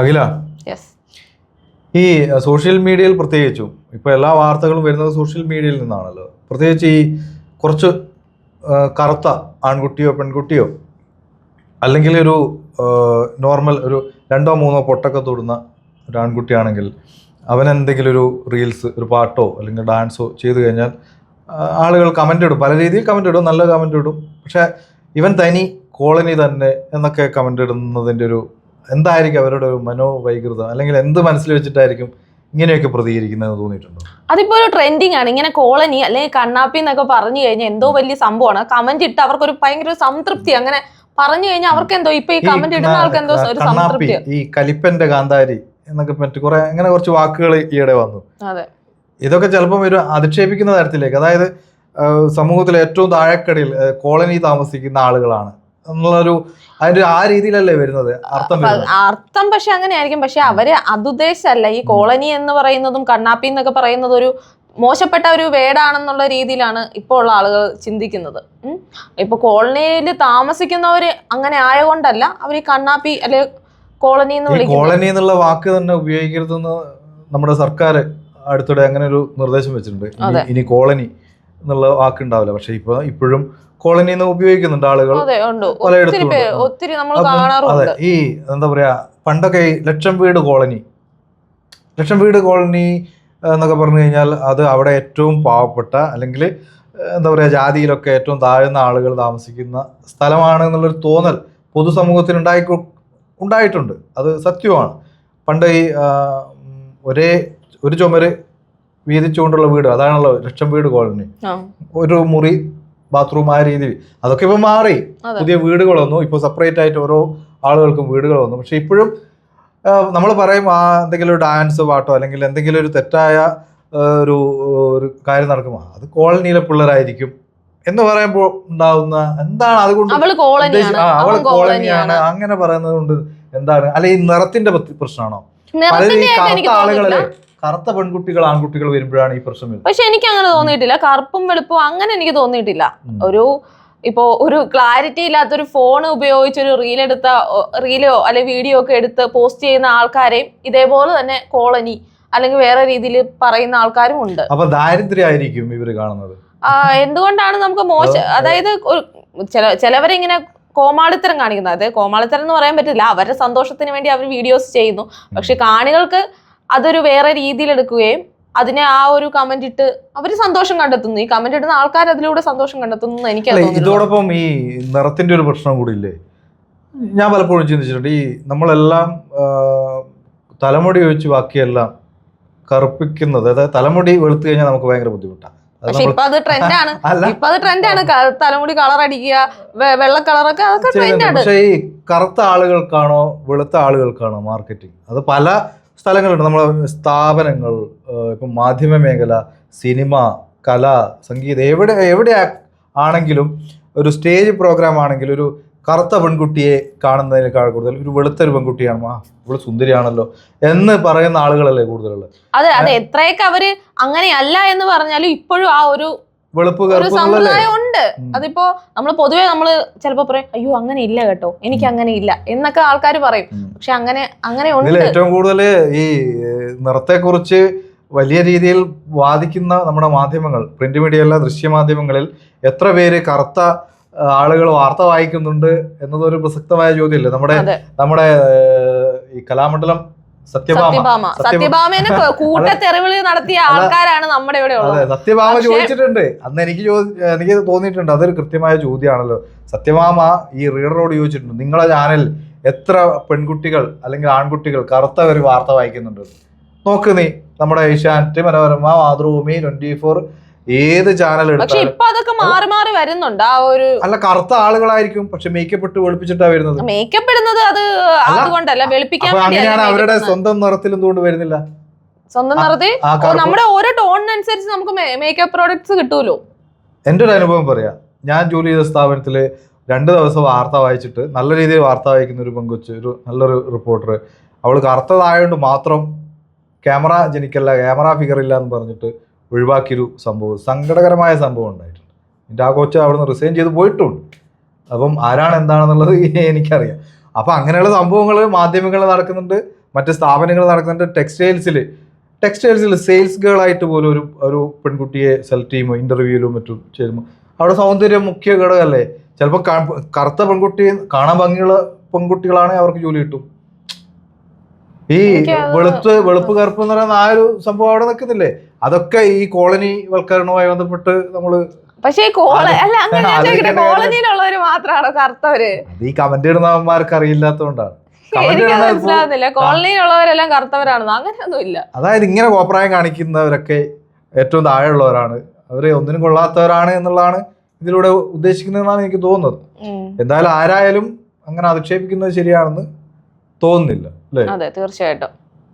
അഖില ഈ സോഷ്യൽ മീഡിയയിൽ പ്രത്യേകിച്ചും ഇപ്പോൾ എല്ലാ വാർത്തകളും വരുന്നത് സോഷ്യൽ മീഡിയയിൽ നിന്നാണല്ലോ. പ്രത്യേകിച്ച് ഈ കുറച്ച് കറുത്ത ആൺകുട്ടിയോ പെൺകുട്ടിയോ അല്ലെങ്കിൽ ഒരു നോർമൽ ഒരു രണ്ടോ മൂന്നോ പൊട്ടൊക്കെ തൊടുന്ന ഒരു ആൺകുട്ടിയാണെങ്കിൽ അവൻ എന്തെങ്കിലും ഒരു റീൽസ് ഒരു പാട്ടോ അല്ലെങ്കിൽ ഡാൻസോ ചെയ്തു കഴിഞ്ഞാൽ ആളുകൾ കമന്റ് ഇടും. പല രീതിയിൽ കമന്റ് ഇടും. നല്ല കമന്റ് ഇടും. പക്ഷേ ഇവൻ തനി കോളനി തന്നെ എന്നൊക്കെ കമന്റ് ഇടുന്നതിന്റെ ഒരു എന്തായിരിക്കും അവരുടെ ഒരു മനോവൈകൃതം? അല്ലെങ്കിൽ എന്ത് മനസ്സിൽ വെച്ചിട്ടായിരിക്കും ഇങ്ങനെയൊക്കെ പ്രതികരിക്കുന്നത് തോന്നിയിട്ടുണ്ടോ? അതിപ്പോ ഒരു ട്രെൻഡിങ് ആണ്. ഇങ്ങനെ കോളനി അല്ലെങ്കിൽ കണ്ണാപ്പി എന്നൊക്കെ പറഞ്ഞു കഴിഞ്ഞാൽ എന്തോ വലിയ സംഭവമാണ്. കമന്റ് ഇട്ട് അവർക്ക് ഒരു ഭയങ്കര സംതൃപ്തി. അങ്ങനെ പറഞ്ഞു കഴിഞ്ഞാൽ അവർക്ക് എന്തോ ഇപ്പൊ ഈ കമന്റ് ഇടുന്ന ആൾക്ക് എന്തോ ഒരു സംതൃപ്തി ഈ കലിപ്പന്റെ കാന്താരി എന്നൊക്കെ മറ്റു കുറെ അങ്ങനെ കുറച്ച് വാക്കുകൾ ഈയിടെ വന്നു. അതെ. ഇതൊക്കെ ചിലപ്പോൾ ഒരു അധിക്ഷേപിക്കുന്ന തരത്തിലേക്ക് അതായത് സമൂഹത്തിലെ ഏറ്റവും താഴെക്കടയിൽ കോളനി താമസിക്കുന്ന ആളുകളാണ്. എന്നുള്ളൊരു അതിന്റെ ആ രീതിയിലല്ലേ വരുന്നത്? അർത്ഥം അർത്ഥം പക്ഷെ അങ്ങനെ ആയിരിക്കും പക്ഷെ അവർ അതുദ്ദേശല്ല. ഈ കോളനി എന്ന് പറയുന്നതും കണ്ണാപ്പി എന്നൊക്കെ പറയുന്നത് ഒരു മോശപ്പെട്ട ഒരു വേടാണെന്നുള്ള രീതിയിലാണ് ഇപ്പോൾ ഉള്ള ആളുകൾ ചിന്തിക്കുന്നത്. ഇപ്പൊ കോളനിയിൽ താമസിക്കുന്നവര് അങ്ങനെ ആയതുകൊണ്ടല്ല അവർ കണ്ണാപ്പി അല്ലെ കോളനി എന്ന് ഈ വിളിക്കുന്നത്. കോളനി എന്നുള്ള വാക്ക് തന്നെ ഉപയോഗിക്കരുതെന്ന് നമ്മുടെ സർക്കാർ അടുത്തിടെ അങ്ങനെ ഒരു നിർദ്ദേശം വെച്ചിട്ടുണ്ട്. ഇനി- ഇനി കോളനി എന്നുള്ള വാക്ക് ഉണ്ടാവില്ല. പക്ഷെ ഇപ്പൊ ഇപ്പോഴും കോളനി എന്ന് ഉപയോഗിക്കുന്നുണ്ട് ആളുകൾ പലയിടത്തും ഒത്തിരി നമ്മൾ കാണാറുണ്ട്. ഈ എന്താ പറയാ പണ്ടൊക്കെ ലക്ഷം വീട് കോളനി. ലക്ഷം വീട് കോളനി എന്നൊക്കെ പറഞ്ഞു കഴിഞ്ഞാൽ അത് അവിടെ ഏറ്റവും പാവപ്പെട്ട അല്ലെങ്കിൽ എന്താ പറയാ ജാതിയിലൊക്കെ ഏറ്റവും താഴ്ന്ന ആളുകൾ താമസിക്കുന്ന സ്ഥലമാണ് എന്നുള്ളൊരു തോന്നൽ പൊതുസമൂഹത്തിന് ഉണ്ടായി ഉണ്ടായിട്ടുണ്ട്. അത് സത്യമാണ്. പണ്ട് ഈ ഒരേ ഒരു ചുമര് വീതിച്ചുകൊണ്ടുള്ള വീട് അതാണല്ലോ ലക്ഷം വീട് കോളനി. ഒരു മുറി ബാത്റൂം ആ രീതിയിൽ അതൊക്കെ ഇപ്പൊ മാറി. പുതിയ വീടുകൾ വന്നു. ഇപ്പോൾ സെപ്പറേറ്റ് ആയിട്ട് ഓരോ ആളുകൾക്കും വീടുകൾ വന്നു. പക്ഷെ ഇപ്പോഴും നമ്മൾ പറയും ആ എന്തെങ്കിലും ഒരു ഡാൻസ് പാട്ടോ അല്ലെങ്കിൽ എന്തെങ്കിലും ഒരു തെറ്റായ ഒരു ഒരു കാര്യം നടക്കുമോ? അത് കോളനിയിലെ പിള്ളേരായിരിക്കും എന്ന് പറയുമ്പോൾ ഉണ്ടാവുന്ന എന്താണ് അതുകൊണ്ട് അവൾ കോളനിയാണ്. അങ്ങനെ പറയുന്നത് കൊണ്ട് എന്താണ്? അല്ലെ ഈ നിറത്തിന്റെ പ്രശ്നമാണോ? പലരും ഈ കറുത്ത ആളുകളെ കറുത്ത പെൺകുട്ടികൾ ആൺകുട്ടികൾ വരുമ്പോഴാണ് ഈ പ്രശ്നം പക്ഷെ എനിക്ക് അങ്ങനെ തോന്നിയിട്ടില്ല. കറുപ്പും വെളുപ്പും അങ്ങനെ എനിക്ക് തോന്നിയിട്ടില്ല. ഒരു ഇപ്പോ ഒരു ക്ലാരിറ്റി ഇല്ലാത്തൊരു ഫോൺ ഉപയോഗിച്ച് ഒരു റീൽ എടുത്ത റീലോ അല്ലെ വീഡിയോ ഒക്കെ എടുത്ത് പോസ്റ്റ് ചെയ്യുന്ന ആൾക്കാരെയും ഇതേപോലെ തന്നെ കോളനി അല്ലെങ്കിൽ വേറെ രീതിയിൽ പറയുന്ന ആൾക്കാരും ഉണ്ട്. അപ്പൊ ദാരിദ്ര്യമായിരിക്കും ഇവർ കാണുന്നത്. എന്തുകൊണ്ടാണ് നമുക്ക് മോശം? അതായത് ചില ചിലവരിങ്ങനെ കോമാളിത്തരം കാണിക്കുന്നത്. അതായത് കോമാളിത്തരം എന്ന് പറയാൻ പറ്റില്ല. അവരുടെ സന്തോഷത്തിന് വേണ്ടി അവർ വീഡിയോസ് ചെയ്യുന്നു. പക്ഷെ കാണികൾക്ക് അതൊരു വേറെ രീതിയിൽ എടുക്കുകയും അതിനെ ആ ഒരു കമന്റ് ഇട്ട് അവർ സന്തോഷം കണ്ടെത്തുന്നു. ഈ കമന്റ് ഇടുന്ന ആൾക്കാർ അതിലൂടെ സന്തോഷം കണ്ടെത്തുന്നു എനിക്ക് ഇതോടൊപ്പം ഈ നിറത്തിന്റെ ഒരു പ്രശ്നം കൂടി ഇല്ലേ? ഞാൻ പലപ്പോഴും ചിന്തിച്ചിട്ടുണ്ട് ഈ നമ്മളെല്ലാം തലമുടി ഒഴിച്ച് ബാക്കിയെല്ലാം കറുപ്പിക്കുന്നത് അതായത് തലമുടി വെളുത്തു കഴിഞ്ഞാൽ നമുക്ക് ഭയങ്കര ബുദ്ധിമുട്ടാണ് അത് പക്ഷെ ഇപ്പൊ അത് ട്രെൻഡാണ്. ഇപ്പൊ അത് ട്രെൻഡാണ്. തലമുടി കളർ അടിക്കുക വെള്ള കളറൊക്കെ അതൊക്കെ ട്രെൻഡാണ്. പക്ഷേ ഈ കറുത്ത ആളുകൾക്കാണോ വെളുത്ത ആളുകൾക്കാണോ മാർക്കറ്റിംഗ് അത് പല സ്ഥലങ്ങളുണ്ട്. നമ്മളെ സ്ഥാപനങ്ങൾ ഇപ്പം മാധ്യമ മേഖല സിനിമ കല സംഗീതം എവിടെ എവിടെ ആണെങ്കിലും ഒരു സ്റ്റേജ് പ്രോഗ്രാം ആണെങ്കിലും ഒരു കറുത്ത പെൺകുട്ടിയെ കാണുന്നതിനേക്കാൾ കൂടുതൽ ഒരു വെളുത്തൊരു പെൺകുട്ടിയാണ്. ആ ഇവൾ സുന്ദരിയാണല്ലോ എന്ന് പറയുന്ന ആളുകളല്ലേ കൂടുതലുള്ളത്. അതെ അതെ. എത്രയൊക്കെ അവർ അങ്ങനെയല്ല എന്ന് പറഞ്ഞാലും ഇപ്പോഴും ആ ഒരു വെളുപ്പ് ഉണ്ട്. അതിപ്പോ നമ്മൾ പൊതുവെ നമ്മൾ ചിലപ്പോ പറയും അയ്യോ അങ്ങനെ ഇല്ല കേട്ടോ. എനിക്ക് അങ്ങനെ ഇല്ല. എന്നൊക്കെ ആൾക്കാർ പറയും. പക്ഷെ അങ്ങനെ അങ്ങനെ ഉണ്ട്. ഏറ്റവും കൂടുതൽ ഈ നിറത്തെ കുറിച്ച് വലിയ രീതിയിൽ വാദിക്കുന്ന നമ്മുടെ മാധ്യമങ്ങൾ പ്രിന്റ് മീഡിയ അല്ല ദൃശ്യമാധ്യമങ്ങളിൽ എത്ര പേര് കറുത്ത ആളുകൾ വാർത്ത വായിക്കുന്നുണ്ട് എന്നതൊരു പ്രസക്തമായ ചോദ്യമല്ലേ നമ്മുടെ നമ്മുടെ ഈ കലാമണ്ഡലം സത്യഭാമ. സത്യഭാമ. സത്യഭാമ. സത്യഭാമേനെ കൂട്ടത്തെറിവിളി നടത്തിയ ആൾക്കാരാണ് നമ്മുടെ ഇവിടെ ഉള്ളത്. സത്യഭാമ ചോദിച്ചിട്ടുണ്ട്. അന്ന് എനിക്ക് എനിക്ക് തോന്നിയിട്ടുണ്ട്. അതൊരു കൃത്യമായ ചോദ്യമാണല്ലോ. സത്യഭാമ ഈ റീഡറോട് ചോദിച്ചിട്ടുണ്ട്. നിങ്ങളെ ചാനൽ എത്ര പെൺകുട്ടികൾ അല്ലെങ്കിൽ ആൺകുട്ടികൾ കറുത്തവർ വാർത്ത വായിക്കുന്നുണ്ട്? നോക്ക് നീ നമ്മുടെ ഏഷ്യാനെറ്റ് മനോരമ മാതൃഭൂമി ട്വന്റി ഫോർ ഏത് ചാനൽ പക്ഷെ ഇപ്പൊ അതൊക്കെ മാറി മാറി വരുന്നുണ്ട്. ആ ഒരു അല്ല കറുത്ത ആളുകളായിരിക്കും പക്ഷെ മേക്കപ്പ് ഇട്ട് വെളുപ്പിച്ചിട്ടാ വരുന്നത്. മേക്കപ്പ് ഇടുന്നത് അത് അതുകൊണ്ടല്ല വെളുപ്പിക്കാൻ അങ്ങനെയാണ് അവരുടെ സ്വന്തം നിറത്തിൽ എന്തുകൊണ്ട് വരുന്നില്ല? സ്വന്തം നിറത്തിൽ? നമ്മുടെ ഓരോ ടോണിനനുസരിച്ച് നമുക്ക് മേക്കപ്പ് പ്രോഡക്ട്സ് കിട്ടുമല്ലോ എന്റെ ഒരു അനുഭവം പറയാം. ഞാൻ ജോലി ചെയ്ത സ്ഥാപനത്തിൽ രണ്ട് ദിവസം വാർത്ത വായിച്ചിട്ട് നല്ല രീതിയിൽ വാർത്ത വായിക്കുന്ന ഒരു പെങ്കൊച്ച് ഒരു നല്ലൊരു റിപ്പോർട്ടർ അവൾ കറുത്തതായതുകൊണ്ട് മാത്രം ക്യാമറ ജനിക്കല്ല ക്യാമറ ഫിഗർ ഇല്ല എന്ന് പറഞ്ഞിട്ട് ഒഴിവാക്കിയൊരു സംഭവം സങ്കടകരമായ സംഭവം ഉണ്ടായിട്ടുണ്ട്. എന്റെ ആ കോച്ച് നിന്ന് റിസൈൻ ചെയ്ത് പോയിട്ടുണ്ട്. അപ്പം ആരാണ് എന്താണെന്നുള്ളത് എനിക്കറിയാം. അപ്പം അങ്ങനെയുള്ള സംഭവങ്ങൾ മാധ്യമങ്ങളിൽ നടക്കുന്നുണ്ട് മറ്റ് സ്ഥാപനങ്ങൾ നടക്കുന്നുണ്ട്. ടെക്സ്റ്റൈൽസിൽ ടെക്സ്റ്റൈൽസിൽ സെയിൽസ് ഗേൾ ആയിട്ട് പോലും ഒരു ഒരു പെൺകുട്ടിയെ സെലക്ട് ചെയ്യുമ്പോൾ ഇന്റർവ്യൂവിലും മറ്റും ചേരുമ്പോൾ അവിടെ സൗന്ദര്യം മുഖ്യ ഘടകമല്ലേ? ചിലപ്പോൾ കറുത്ത പെൺകുട്ടി കാണാൻ ഭംഗിയുള്ള പെൺകുട്ടികളാണെങ്കിൽ അവർക്ക് ജോലി കിട്ടും. ഈ വെളുപ്പ് വെളുപ്പ് കറുപ്പ് എന്ന് പറയുന്ന ആ ഒരു സംഭവം അവിടെ നിൽക്കുന്നില്ലേ? അതൊക്കെ ഈ കോളനി വൽക്കരണവുമായി ബന്ധപ്പെട്ട് നമ്മൾ പക്ഷേ ഈ അല്ല അങ്ങനെ കോളനിയിലുള്ളവര് മാത്രമാണോ കറുത്തവര്? ഈ കമന്റ് ഇടുന്നവന്മാർക്ക് അറിയില്ലാത്തതുകൊണ്ടാണ് മനസ്സിലാവുന്നില്ല കോളനിയിലുള്ളവരെല്ലാം കറുത്തവരാണെന്ന്. അങ്ങനെയൊന്നും ഇല്ല അതായത് ഇങ്ങനെ കോപ്രായം കാണിക്കുന്നവരൊക്കെ ഏറ്റവും താഴെയുള്ളവരാണ്. അവരെ ഒന്നിനും കൊള്ളാത്തവരാണ് എന്നുള്ളതാണ് ഇതിലൂടെ ഉദ്ദേശിക്കുന്നതെന്നാണ് എനിക്ക് തോന്നുന്നത്. എന്തായാലും ആരായാലും അങ്ങനെ അധിക്ഷേപിക്കുന്നത് ശരിയാണെന്ന് തോന്നുന്നില്ല അതെ തീർച്ചയായിട്ടും.